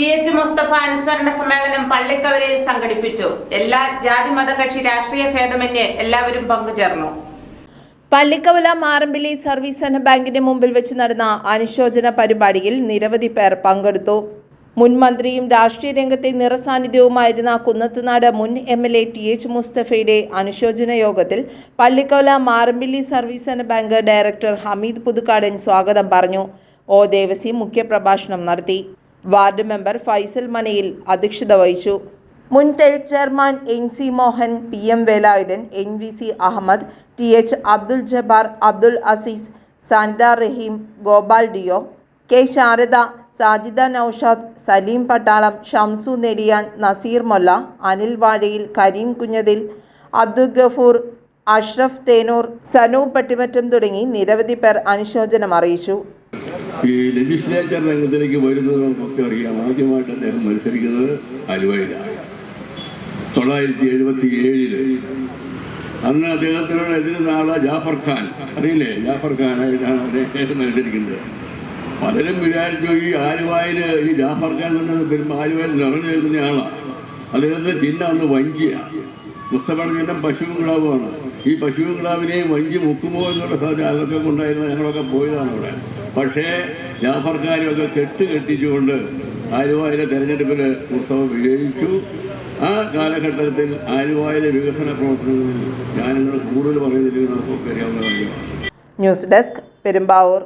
T H Mustafa അനുസ്മരണ സമ്മേളനം പള്ളിക്കവലയിൽ സംഘടിപ്പിച്ചു. എല്ലാ ജാതി മതകക്ഷി രാഷ്ട്രീയ ഭേദമന്യേ എല്ലാവരും പങ്കുചേർന്നു. പള്ളിക്കവല മാറമ്പിള്ളി സർവീസ് സഹകരണ ബാങ്കിന്റെ മുമ്പിൽ വെച്ച് നടന്ന അനുശോചന പരിപാടിയിൽ നിരവധി പേർ പങ്കെടുത്തു. മുൻ മന്ത്രിയും രാഷ്ട്രീയ രംഗത്തെ നിറസാന്നിധ്യവുമായിരുന്ന കുന്നത്തുനാട് മുൻ M L A T H മുസ്തഫയുടെ അനുശോചന യോഗത്തിൽ പള്ളിക്കവല മാറമ്പിള്ളി സർവീസ് സഹകരണ ബാങ്ക് ഡയറക്ടർ ഹമീദ് പുതുക്കാടൻ സ്വാഗതം പറഞ്ഞു. ഒ ദേവസി മുഖ്യപ്രഭാഷണം നടത്തി. വാർഡ് മെമ്പർ ഫൈസൽ മനയിൽ അധ്യക്ഷത വഹിച്ചു. മുൻ tell chairman N C Mohan P M Velayudhan N V C Ahammed T H Abdul Jabbar Abdul Azeez സാൻഡ Raheem Gopal ഡിയോ കെ ശാരദ സാജിദ നൌഷാദ് സലീം പട്ടാളം ഷംസു നെടിയാൻ നസീർ മൊല്ല അനിൽ വാഴയിൽ കരീം കുഞ്ഞതിൽ അബ്ദുൽ ഗഫൂർ അഷ്റഫ് തേനൂർ സനു പട്ടിമറ്റം തുടങ്ങി നിരവധി പേർ അനുശോചനം അറിയിച്ചു. ഈ ലെജിസ്ലേച്ചർ രംഗത്തിലേക്ക് വരുന്നത് നമുക്കൊക്കെ അറിയാം. ആദ്യമായിട്ട് അദ്ദേഹം മത്സരിക്കുന്നത് ആലുവയിലാണ് തൊള്ളായിരത്തി എഴുപത്തി ഏഴിൽ അന്ന് അദ്ദേഹത്തിനോട് എതിരുന്ന ആൾ ജാഫർ ഖാൻ. അറിയില്ലേ? ജാഫർ ഖാനായിട്ടാണ് അദ്ദേഹം മത്സരിക്കുന്നത്. പലരും വിചാരിച്ചു ഈ ആലുവായിൽ ഈ ജാഫർ ഖാൻ തന്നെ വരുമ്പോൾ ആലുവായിൽ നിറഞ്ഞു നിൽക്കുന്ന ആളാണ് അദ്ദേഹത്തിന്റെ ചിഹ്നം അന്ന് വഞ്ചിയാണ് മുസ്തഫയുടെ ചിഹ്നം പശുവും ഈ പശുവും വഞ്ചി മുക്കുമോ എന്നുള്ള സാധ്യത അതൊക്കെ കൊണ്ടായിരുന്നു ഞങ്ങളൊക്കെ പോയതാണ് അവിടെ. പക്ഷേ ജാഫർക്കാരും ഒക്കെ കെട്ട് കെട്ടിച്ചുകൊണ്ട് ആലുവായിലെ തെരഞ്ഞെടുപ്പിൽ ഉത്സവം വിജയിച്ചു. ആ കാലഘട്ടത്തിൽ ആലുവായിലെ വികസന പ്രവർത്തനങ്ങളിൽ ഞാനിങ്ങൾ കൂടുതൽ പറയുന്നില്ലെങ്കിൽ നമുക്കൊക്കെ അറിയാവുന്ന ന്യൂസ് ഡെസ്ക് പെരുമ്പാവൂർ.